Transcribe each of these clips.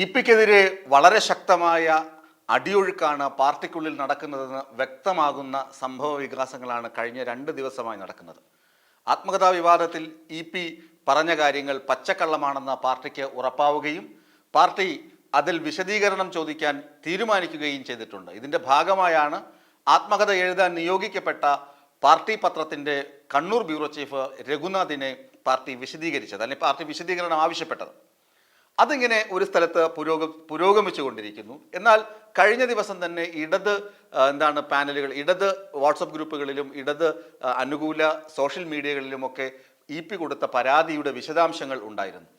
E പിക്കെതിരെ വളരെ ശക്തമായ അടിയൊഴുക്കാണ് പാർട്ടിക്കുള്ളിൽ നടക്കുന്നതെന്ന് വ്യക്തമാകുന്ന സംഭവ വികാസങ്ങളാണ് കഴിഞ്ഞ രണ്ട് ദിവസമായി നടക്കുന്നത്. ആത്മകഥാ വിവാദത്തിൽ ഇ പി പറഞ്ഞ കാര്യങ്ങൾ പച്ചക്കള്ളമാണെന്ന പാർട്ടിക്ക് ഉറപ്പാവുകയും പാർട്ടി അതിൽ വിശദീകരണം ചോദിക്കാൻ തീരുമാനിക്കുകയും ചെയ്തിട്ടുണ്ട്. ഇതിന്റെ ഭാഗമായാണ് ആത്മകഥ എഴുതാൻ നിയോഗിക്കപ്പെട്ട പാർട്ടി പത്രത്തിന്റെ കണ്ണൂർ ബ്യൂറോ ചീഫ് രഘുനാഥിനെ പാർട്ടി വിശദീകരിച്ചത് അല്ലെങ്കിൽ പാർട്ടി വിശദീകരണം ആവശ്യപ്പെട്ടത്. അതിങ്ങനെ ഒരു സ്ഥലത്ത് പുരോഗ പുരോഗമിച്ചുകൊണ്ടിരിക്കുന്നു. എന്നാൽ കഴിഞ്ഞ ദിവസം തന്നെ ഇടത് എന്താണ് പാനലുകൾ ഇടത് വാട്സപ്പ് ഗ്രൂപ്പുകളിലും ഇടത് അനുകൂല സോഷ്യൽ മീഡിയകളിലുമൊക്കെ ഇ പി കൊടുത്ത പരാതിയുടെ വിശദാംശങ്ങൾ ഉണ്ടായിരുന്നു.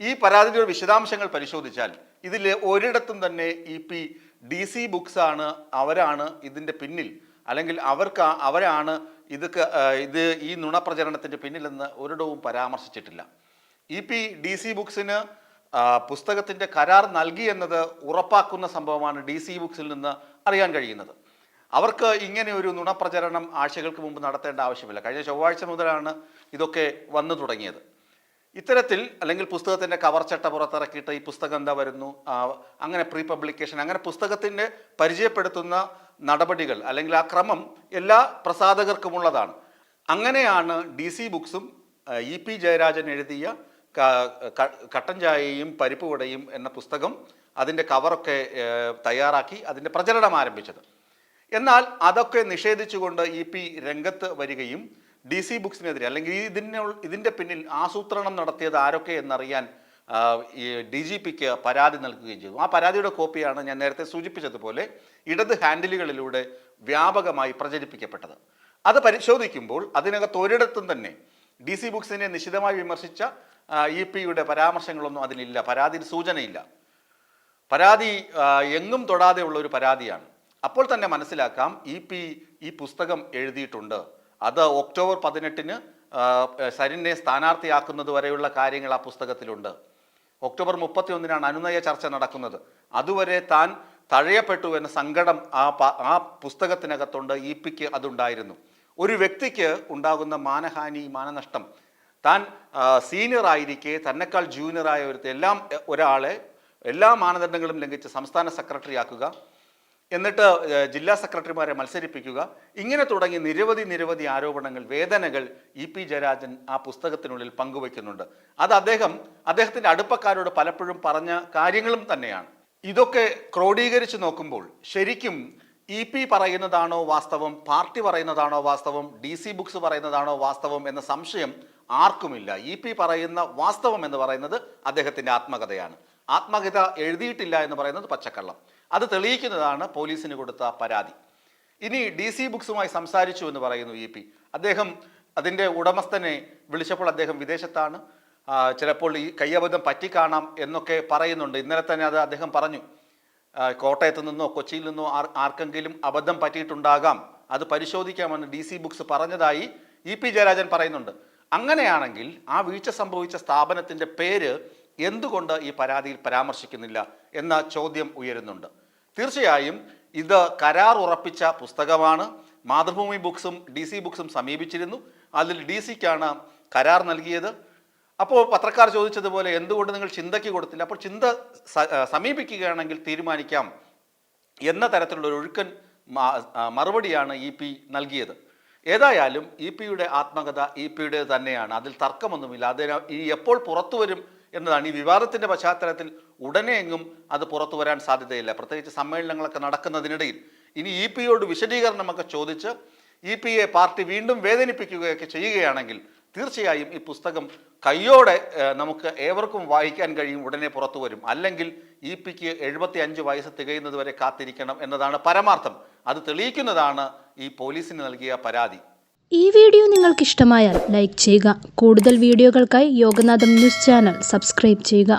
ഈ പരാതിയുടെ വിശദാംശങ്ങൾ പരിശോധിച്ചാൽ ഇതിൽ ഒരിടത്തും തന്നെ E P D C Books ആണ് അവരാണ് ഇതിന്റെ പിന്നിൽ. അല്ലെങ്കിൽ അവർക്ക് അവരാണ് ഇതൊക്കെ ഇത് ഈ നുണപ്രചരണത്തിന്റെ പിന്നിലെന്ന് ഒരിടവും പരാമർശിച്ചിട്ടില്ല. ഇ പി ഡി സി ബുക്സിന് ആ, പുസ്തകത്തിന്റെ കരാർ നൽകി എന്നത് ഉറപ്പാക്കുന്ന സംഭവമാണ് ഡി സി ബുക്സിൽ നിന്ന് അറിയാൻ കഴിയുന്നത്. അവർക്ക് ഇങ്ങനെ ഒരു നുണപ്രചരണം ആഴ്ചകൾക്ക് മുമ്പ് നടത്തേണ്ട ആവശ്യമില്ല. കഴിഞ്ഞ ചൊവ്വാഴ്ച മുതലാണ് ഇതൊക്കെ വന്നു തുടങ്ങിയത്. ഇത്തരത്തിൽ അല്ലെങ്കിൽ പുസ്തകത്തിന്റെ കവർ ചട്ട പുറത്തിറക്കിയിട്ട് ഈ പുസ്തകം എന്താ വരുന്നു? അങ്ങനെ പ്രീ പബ്ലിക്കേഷൻ അങ്ങനെ പുസ്തകത്തിന്റെ പരിചയപ്പെടുത്തുന്ന നടപടികൾ അല്ലെങ്കിൽ ആ ക്രമം എല്ലാ പ്രസാധകർക്കുമുള്ളതാണ്. അങ്ങനെയാണ് ഡി സി ബുക്സും ഇ പി ജയരാജൻ എഴുതിയ കട്ടൻ ചായയും പരിപ്പ് വടയും എന്ന പുസ്തകം അതിന്റെ കവറൊക്കെ തയ്യാറാക്കി അതിന്റെ പ്രചരണം ആരംഭിച്ചത്. എന്നാൽ അതൊക്കെ നിഷേധിച്ചുകൊണ്ട് ഇ പി രംഗത്ത് വരികയും ഡി സി ബുക്സിനെതിരെ അല്ലെങ്കിൽ ഇതിനെ ഇതിന്റെ പിന്നിൽ ആസൂത്രണം നടത്തിയത് ആരൊക്കെ എന്നറിയാൻ ഈ ഡി ജി പിക്ക് പരാതി നൽകുകയും ചെയ്തു. ആ പരാതിയുടെ കോപ്പിയാണ് ഞാൻ നേരത്തെ സൂചിപ്പിച്ചതുപോലെ ഇടത് ഹാൻഡിലുകളിലൂടെ വ്യാപകമായി പ്രചരിപ്പിക്കപ്പെട്ടത്. അത് പരിശോധിക്കുമ്പോൾ അതിനകത്ത് ഒരിടത്തും തന്നെ ഡി സി ബുക്സിനെ നിശിതമായി വിമർശിച്ച ഇ പിയുടെ പരാമർശങ്ങളൊന്നും അതിനില്ല പരാതിയിൽ സൂചനയില്ല. പരാതി എങ്ങും തൊടാതെ ഉള്ള ഒരു പരാതിയാണ്. അപ്പോൾ തന്നെ മനസ്സിലാക്കാം ഇ പി ഈ പുസ്തകം എഴുതിയിട്ടുണ്ട്. അത് ഒക്ടോബർ പതിനെട്ടിന് സരിനെ സ്ഥാനാർത്ഥിയാക്കുന്നത് വരെയുള്ള കാര്യങ്ങൾ ആ പുസ്തകത്തിലുണ്ട്. ഒക്ടോബർ മുപ്പത്തി ഒന്നിനാണ് അനുനയ ചർച്ച നടക്കുന്നത്. അതുവരെ താൻ തഴയപ്പെട്ടു എന്ന സങ്കടം ആ ആ പുസ്തകത്തിനകത്തുണ്ട്. ഇ പിക്ക് അതുണ്ടായിരുന്നു. ഒരു വ്യക്തിക്ക് ഉണ്ടാകുന്ന മാനഹാനി മാനനഷ്ടം താൻ സീനിയർ ആയിരിക്കെ തന്നെക്കാൾ ജൂനിയറായ ഒരു എല്ലാം ഒരാളെ എല്ലാ മാനദണ്ഡങ്ങളും ലംഘിച്ച് സംസ്ഥാന സെക്രട്ടറി ആക്കുക എന്നിട്ട് ജില്ലാ സെക്രട്ടറിമാരെ മത്സരിപ്പിക്കുക. ഇങ്ങനെ തുടങ്ങി നിരവധി നിരവധി ആരോപണങ്ങൾ വേദനകൾ ഇ പി ജയരാജൻ ആ പുസ്തകത്തിനുള്ളിൽ പങ്കുവയ്ക്കുന്നുണ്ട്. അത് അദ്ദേഹം അദ്ദേഹത്തിന്റെ അടുപ്പക്കാരോട് പലപ്പോഴും പറഞ്ഞ കാര്യങ്ങളും തന്നെയാണ്. ഇതൊക്കെ ക്രോഡീകരിച്ച് നോക്കുമ്പോൾ ശരിക്കും ഇ പി പറയുന്നതാണോ വാസ്തവം പാർട്ടി പറയുന്നതാണോ വാസ്തവം ഡി സി ബുക്സ് പറയുന്നതാണോ വാസ്തവം എന്ന സംശയം ആർക്കുമില്ല. ഇ പി പറയുന്ന വാസ്തവം എന്ന് പറയുന്നത് അദ്ദേഹത്തിന്റെ ആത്മകഥയാണ്. ആത്മകഥ എഴുതിയിട്ടില്ല എന്ന് പറയുന്നത് പച്ചക്കള്ളം. അത് തെളിയിക്കുന്നതാണ് പോലീസിന് കൊടുത്ത പരാതി. ഇനി ഡി സി ബുക്സുമായി സംസാരിച്ചു എന്ന് പറയുന്നു ഇ പി. അദ്ദേഹം അതിന്റെ ഉടമസ്ഥനെ വിളിച്ചപ്പോൾ അദ്ദേഹം വിദേശത്താണ്. ചിലപ്പോൾ ഈ കയ്യബദ്ധം പറ്റിക്കാണാം എന്നൊക്കെ പറയുന്നുണ്ട്. ഇന്നലെ തന്നെ അത് അദ്ദേഹം പറഞ്ഞു. കോട്ടയത്ത് നിന്നോ കൊച്ചിയിൽ നിന്നോ ആർ ആർക്കെങ്കിലും അബദ്ധം പറ്റിയിട്ടുണ്ടാകാം. അത് പരിശോധിക്കാമെന്ന് ഡി സി ബുക്സ് പറഞ്ഞതായി ഇ പി ജയരാജൻ പറയുന്നുണ്ട്. അങ്ങനെയാണെങ്കിൽ ആ വീഴ്ച സംഭവിച്ച സ്ഥാപനത്തിന്റെ പേര് എന്തുകൊണ്ട് ഈ പരാതിയിൽ പരാമർശിക്കുന്നില്ല എന്ന ചോദ്യം ഉയരുന്നുണ്ട്. തീർച്ചയായും ഇത് കരാർ ഉറപ്പിച്ച പുസ്തകമാണ്. മാതൃഭൂമി ബുക്സും ഡി സി ബുക്സും സമീപിച്ചിരുന്നു. അതിൽ ഡി സിക്കാണ് കരാർ നൽകിയത്. അപ്പോൾ പത്രക്കാർ ചോദിച്ചതുപോലെ എന്തുകൊണ്ട് നിങ്ങൾ ചിന്തയ്ക്ക് കൊടുത്തില്ല? അപ്പോൾ ചിന്ത സമീപിക്കുകയാണെങ്കിൽ തീരുമാനിക്കാം എന്ന തരത്തിലുള്ള ഒഴുക്കൻ മറുപടിയാണ് ഇ പി നൽകിയത്. ഏതായാലും ഇ പിയുടെ ആത്മകഥ ഇ പിയുടെ തന്നെയാണ്. അതിൽ തർക്കമൊന്നുമില്ല. അത് ഈ എപ്പോൾ പുറത്തു വരും എന്നതാണ്. ഈ വിവാദത്തിന്റെ പശ്ചാത്തലത്തിൽ ഉടനെ എങ്ങും അത് പുറത്തു വരാൻ സാധ്യതയില്ല. പ്രത്യേകിച്ച് സമ്മേളനങ്ങളൊക്കെ നടക്കുന്നതിനിടയിൽ. ഇനി ഇ പിയോട് വിശദീകരണമൊക്കെ ചോദിച്ച് ഇ പി എ പാർട്ടി വീണ്ടും വേദനിപ്പിക്കുകയൊക്കെ ചെയ്യുകയാണെങ്കിൽ തീർച്ചയായും ഈ പുസ്തകം കയ്യോടെ നമുക്ക് ഏവർക്കും വായിക്കാൻ കഴിയും ഉടനെ പുറത്തു വരും. അല്ലെങ്കിൽ ഇ പിക്ക് എഴുപത്തി അഞ്ച് വയസ്സ് തികയുന്നത് വരെ കാത്തിരിക്കണം എന്നതാണ് പരമാർത്ഥം. അത് തെളിയിക്കുന്നതാണ് ഈ പോലീസിന് നൽകിയ പരാതി. ഈ വീഡിയോ നിങ്ങൾക്ക് ഇഷ്ടമായാൽ ലൈക്ക് ചെയ്യുക. കൂടുതൽ വീഡിയോകൾക്കായി യോഗനാഥം ന്യൂസ് ചാനൽ സബ്സ്ക്രൈബ് ചെയ്യുക.